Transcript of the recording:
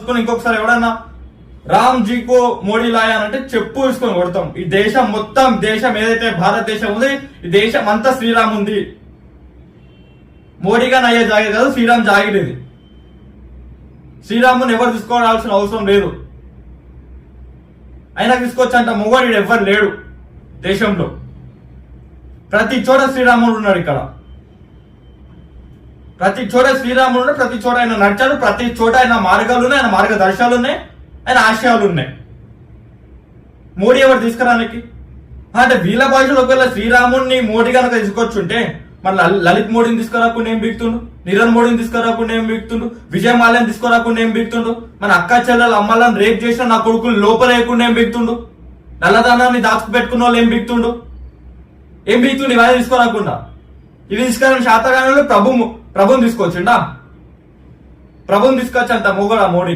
ఇంకొకసారి ఎవడన్నా? రామ్ జీకో మోడీ లాయా అని అంటే చెప్పు తీసుకొని కొడతాం. ఈ దేశం మొత్తం దేశం ఏదైతే భారతదేశం ఉంది ఈ దేశం అంతా శ్రీరామ్ ఉంది. మోడీగా అయ్యే జాగే కాదు శ్రీరామ్ జాగిర్ శ్రీరాముని ఎవరు తీసుకోవాల్సిన అవసరం లేదు. అయినా తీసుకొచ్చంట మొగోడు ఎవ్వరు లేడు దేశంలో. ప్రతి చోట శ్రీరాముడు ఉన్నాడు ఇక్కడ. ప్రతి చోట శ్రీరాముడు ప్రతి చోట ఆయన నడిచాడు ప్రతి చోట ఆయన మార్గాలు ఉన్నాయి ఆయన మార్గదర్శనాలు ఉన్నాయి ఆయన ఆశయాలు ఉన్నాయి మోడీ ఎవరు తీసుకురానికి? అంటే వీళ్ళ భాషలో ఒకవేళ శ్రీరాముడిని మోడీ కనుక తీసుకొచ్చుంటే మరి లలిత్ మోడీని తీసుకురాకుండా ఏం బిగుతుండు నిరణ్ మోడీని తీసుకురాకుండా ఏం బిగుతుండు విజయ్ మాల్యాన్ని తీసుకురాకుండా ఏం బిగుతుండు మన అక్క చెల్లెలు అమ్మలను రేప్ చేసిన నా కొడుకులు లోపలేయకుండా ఏం బిగుతుండు నల్లదానాన్ని దాచుకు పెట్టుకున్న వాళ్ళు ఏం బిగుతుండు ఏం బిగుతుండు ఇవన్నీ తీసుకురాకుండా. ఇది తీసుకురాని శాతగానంలో ప్రభు ప్రభుని తీసుకొచ్చిండా? ప్రభుని అంత మొగడా మోడీ?